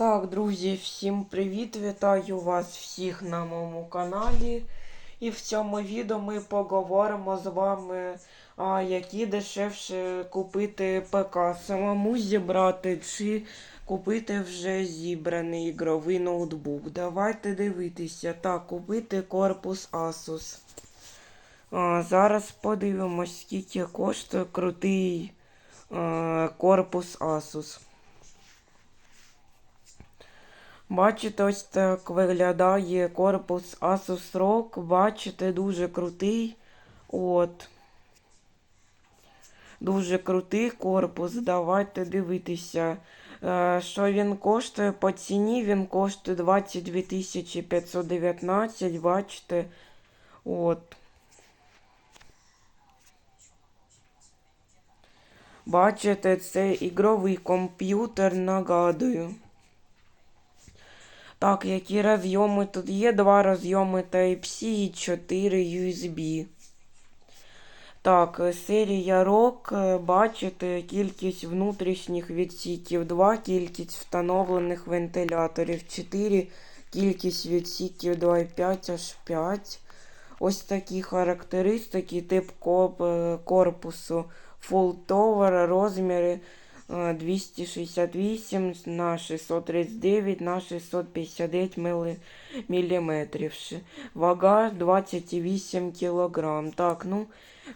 Так, друзі, всім привіт! Вітаю вас всіх на моєму каналі. І в цьому відео ми поговоримо з вами, а, які дешевше купити ПК, самому зібрати чи купити вже зібраний ігровий ноутбук. Давайте дивитися. Так, купити корпус Asus. А, зараз подивимось, скільки коштує крутий а, корпус Asus. Бачите, ось так виглядає корпус Asus ROG. Бачите, дуже крутий. От. Дуже крутий корпус. Давайте дивитися. Е, Що він коштує по ціні? Він коштує 22 519, бачите. От. Бачите, це ігровий комп'ютер, нагадую. Так, які розйоми тут є? Два розйоми Type-C і 4 USB. Так, серія ROG, бачите, кількість внутрішніх відсіків 2, кількість встановлених вентиляторів 4, кількість відсіків 2,5 аж 5. Ось такі характеристики, тип корпусу Full Tower, розміри 268 на 639 на 659 міліметрів. Вага 28 кг. Так, ну,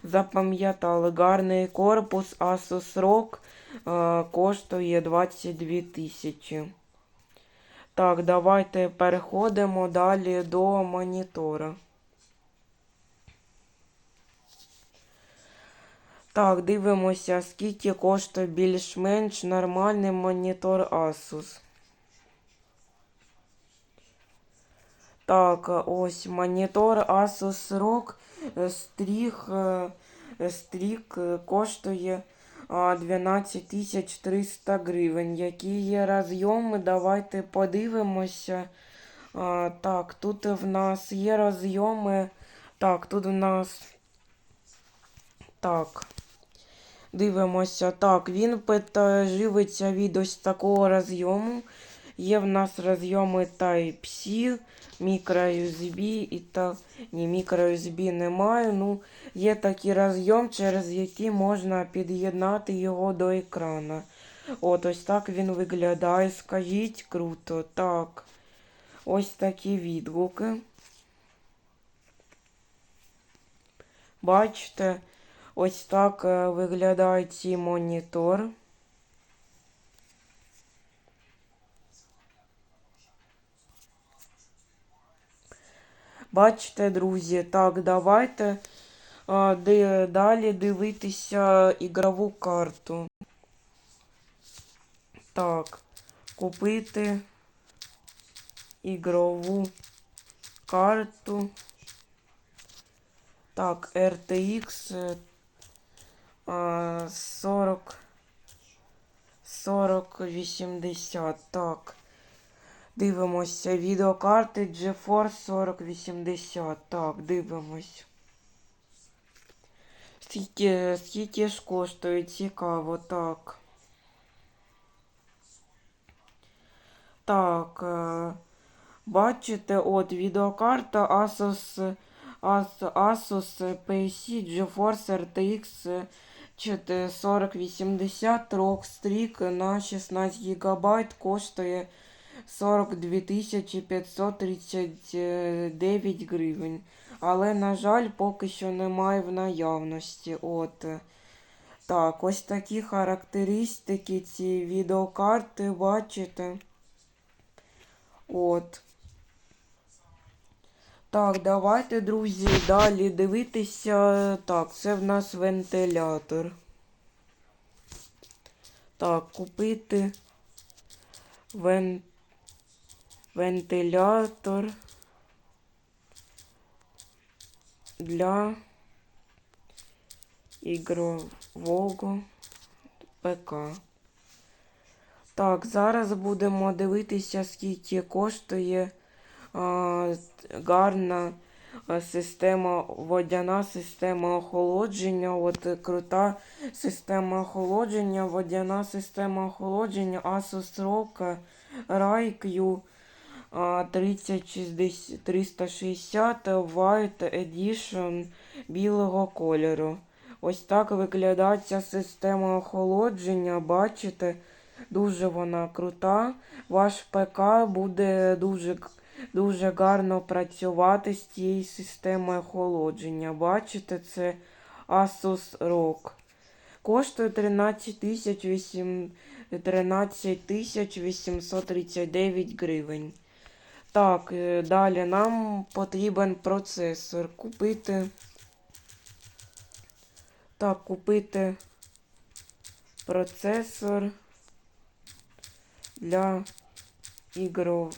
запам'ятали. Гарний корпус Asus ROG е, коштує 22 тисячі. Так, давайте переходимо далі до монітора. Так, дивимося, скільки коштує більш-менш нормальний монітор Asus. Так, ось монітор Asus ROG стрік, стрік коштує 12 300 гривень. Які є розйоми? Давайте подивимося. Так, тут в нас є розйоми. Так, тут в нас. Так. Дивимося. Так, він живиться від ось такого розйому. Є в нас розйоми Type-C, microUSB і та ні, microUSB немає. Ну, Є такий розйом, через який можна під'єднати його до екрана. От ось так він виглядає. Скажіть круто. Так. Ось такі відгуки. Бачите? Ось так е, виглядає цей монітор. Бачите, друзі, так, давайте де, далі дивитися ігрову карту. Так, купити ігрову карту. Так, RTX 40 40 80. Так. Дивимося. Відеокарти GeForce 4080. Так, дивимось. Скільки, скільки ж коштує? Цікаво, так. Так. Е, бачите, от відеокарта Asus Asus PC GeForce RTX 4080 Rockstreak на 16 ГБ коштує 42 539 гривень. Але, на жаль, поки що немає в наявності. От. Так, ось такі характеристики ці відеокарти, бачите. От. Так, давайте, друзі, далі дивитися. Так, це в нас вентилятор. Так, купити вен... вентилятор для ігрового ПК. Так, зараз будемо дивитися, скільки коштує гарна система, водяна система охолодження. От е, крута система охолодження, водяна система охолодження, Asus RaiQ 3060 360 White Edition білого кольору. Ось так виглядає ця система охолодження. Бачите, дуже вона крута. Ваш ПК буде дуже, дуже гарно працювати з цією системою охолодження. Бачите, це Asus ROG. Коштує 13 тисяч 8 13 839 гривень. Так, е, далі нам потрібен процесор. Купити. Так, купити процесор для ігрово,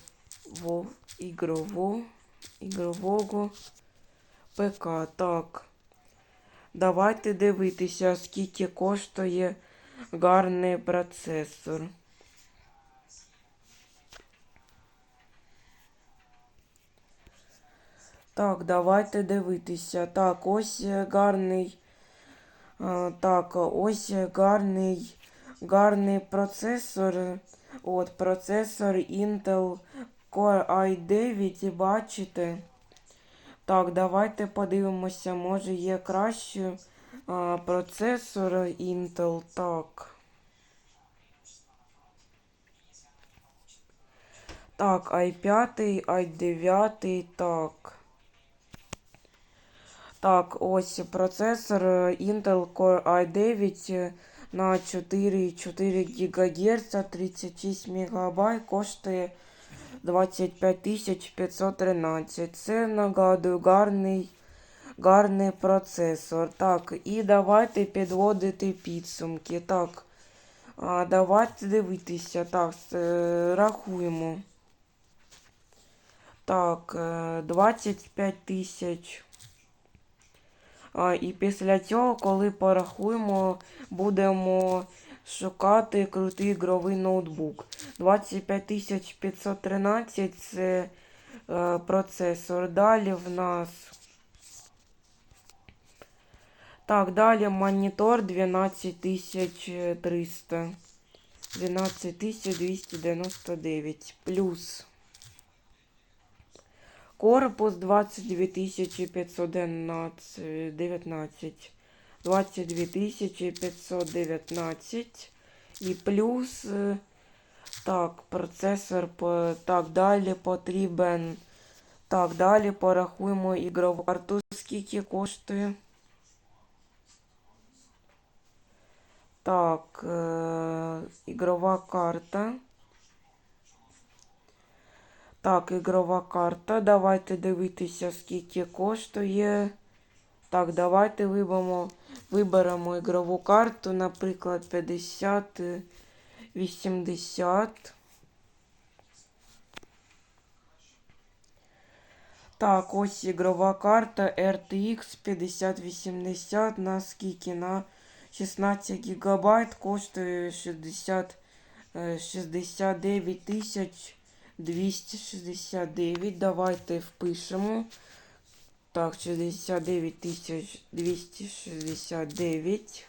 ігрово, ігрового ПК. Так. Давайте дивитися, скільки коштує гарний процесор. Так, давайте дивитися. Так, ось е, гарний. а, Так, ось гарний, гарний процесор. От, процесор Intel i9, бачите? Так, давайте подивимося, може є кращий а, процесор Intel. Так. Так, i5, i9, так. Так, ось процесор Intel Core i9 е, на 4,4 ГГц, 36 МБ, коштує 25 513. Це нагадую гарний, гарний процесор. Так, і давайте підводити підсумки. Так, а, давайте дивитися. Так, е, рахуємо. Так, е, 25 тисяч. А, і після цього, коли порахуємо, будемо шукати крутий ігровий ноутбук. 25513 це е, процесор. Далі в нас. Так, далі монітор 12300. 12299 плюс. Корпус 22519. 22519. І плюс. е, Так, процесор. Так, далі потрібен. Так, далі порахуємо ігрову карту. Скільки коштує. Так, е, ігрова карта. Так, ігрова карта. Давайте дивитися, скільки коштує. Так, давайте виберемо, виберемо ігрову карту, наприклад, 50, е, 80. Так, ось ігрова карта RTX 5080 на скільки? На 16 гігабайт коштує 60, е, 69 тисяч 269. Давайте впишемо. Так, 69 тисяч 269.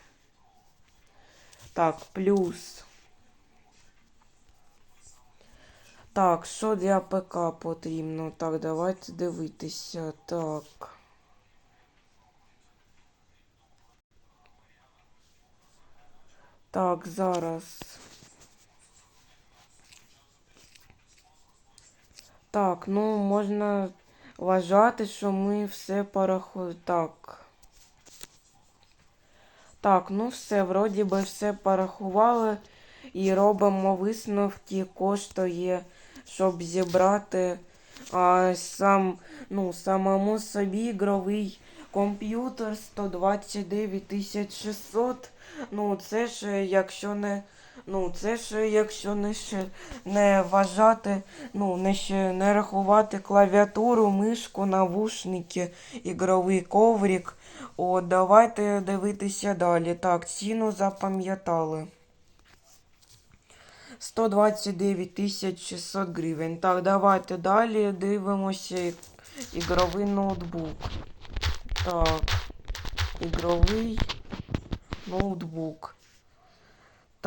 Так, плюс. Так, що для ПК потрібно? Так, давайте дивитися. Так. Так, зараз. Так, ну можна вважати, що ми все порахуємо. Так. Так, ну все, вроді би все порахували і робимо висновки, коштує, щоб зібрати а, сам, ну, самому собі ігровий комп'ютер 129 600. Ну, це ж якщо не. Ну, це ж якщо не ще не вважати, ну, не ще не рахувати клавіатуру, мишку, навушники, ігровий коврик. О, давайте дивитися далі. Так, ціну запам'ятали. 129 600 гривень. Так, давайте далі дивимося, ігровий ноутбук. Так. Ігровий ноутбук.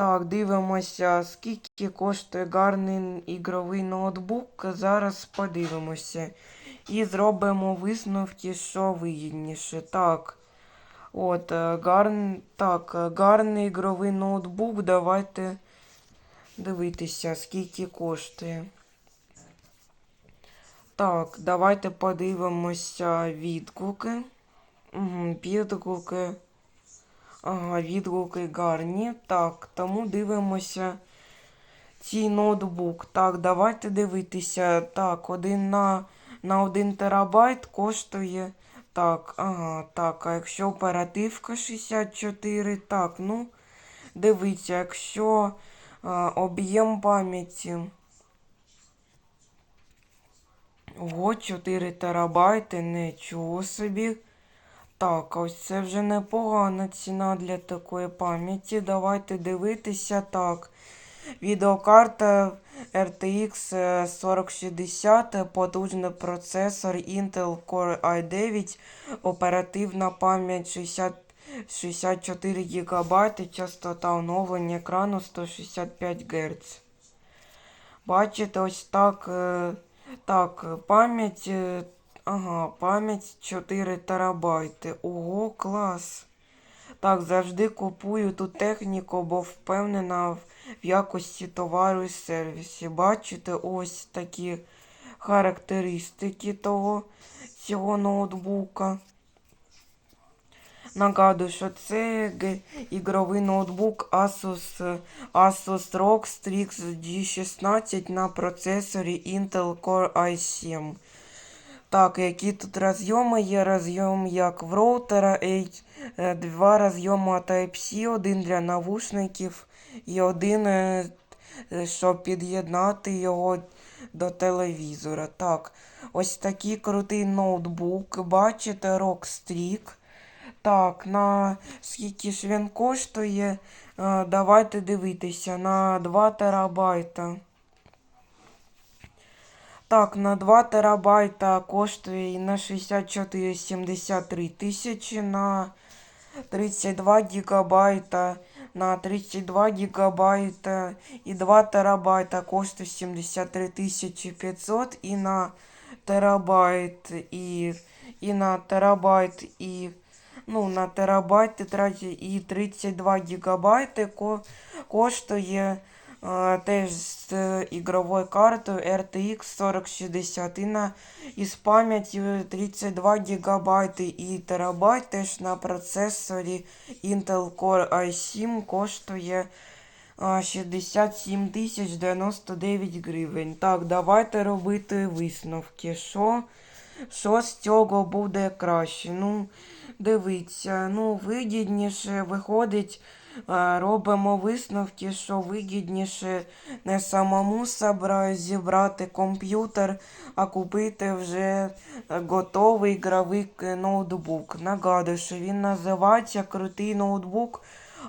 Так, дивимося, скільки коштує гарний ігровий ноутбук. Зараз подивимося. І зробимо висновки, що вигідніше. Так. От, е, гарн... так, е, гарний ігровий ноутбук. Давайте дивитися, скільки коштує. Так, давайте подивимося відгуки. Угу, відгуки. Ага, відгуки гарні. Так, тому дивимося цей ноутбук. Так, давайте дивитися. Так, один на, на 1 терабайт коштує. Так, ага, так, а якщо оперативка 64, так, ну, дивіться, якщо а, об'єм пам'яті. Ого, 4 терабайти, нічого собі. Так, ось це вже непогана ціна для такої пам'яті. Давайте дивитися. Так. Відеокарта RTX 4060, потужний процесор Intel Core i9, оперативна пам'ять 60, 64 ГБ, частота оновлення екрану 165 Гц. Бачите, ось так. е, Так, пам'ять. Ага, пам'ять 4 терабайти. Ого, клас. Так, завжди купую ту техніку, бо впевнена в якості товару і сервісі. Бачите, ось такі характеристики того цього ноутбука. Нагадую, що це ігровий ноутбук Asus, Asus ROG Strix G16 на процесорі Intel Core i7. Так, які тут розйоми є? Розйом як в роутера, е, два розйоми Type-C, один для навушників і один, е, е, щоб під'єднати його до телевізора. Так, ось такий крутий ноутбук. Бачите, ROG Strix. Так, на скільки ж він коштує? Давайте дивитися на 2 терабайта. Так, на 2 терабайта коштує на 64,73 тисячі, на 32 гігабайта, на 32 гігабайта і 2 терабайта коштує 73 тисячі 500 і на терабайт і, і на терабайт і ну, на терабайт і 32 гігабайти ко, коштує теж з е, ігровою картою RTX 4060 і на із пам'яттю 32 гігабайти і терабайт теж на процесорі Intel Core i7 коштує 67 тисяч 99 гривень. Так, давайте робити висновки. Що, що з цього буде краще? Ну, дивіться, ну, вигідніше виходить, робимо висновки, що вигідніше не самому зібрати комп'ютер, а купити вже е, готовий ігровий ноутбук. Нагадую, що він називається крутий ноутбук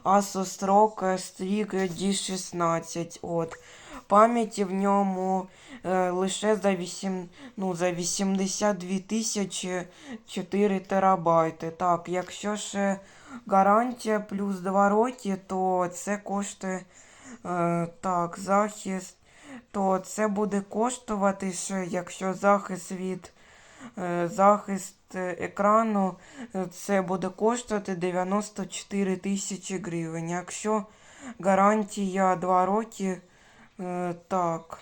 Asus ROG Strix D16. От. Пам'яті в ньому е, лише за, 8, ну, за 82 тисячі 4 терабайти. Так, якщо ще гарантія плюс 2 роки, то це коштує е, так, захист, то це буде коштувати ще, якщо захист від е, захист е, екрану, е, це буде коштувати 94 тисячі гривень. Якщо гарантія 2 роки, е, так.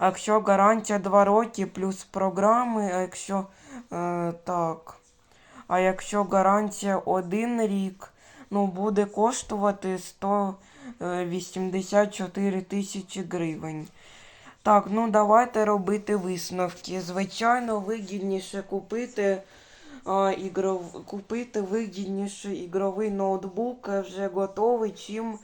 Якщо гарантія 2 роки плюс програми, а якщо е, так. А якщо гарантія 1 рік, ну буде коштувати 184 тисячі гривень. Так, ну давайте робити висновки. Звичайно, вигідніше купити, а, ігров... купити вигідніше ігровий ноутбук е, вже готовий, чим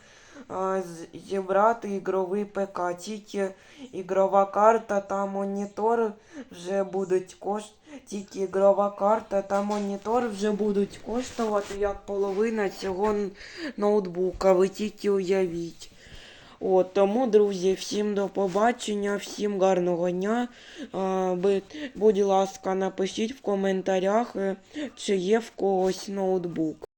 зібрати ігровий ПК. Тільки ігрова карта та монітор вже будуть коштувати. Тільки ігрова карта та монітор вже будуть коштувати як половина цього ноутбука. Ви тільки уявіть. От, тому, друзі, всім до побачення, всім гарного дня. А, будь ласка, напишіть в коментарях, е, чи є в когось ноутбук.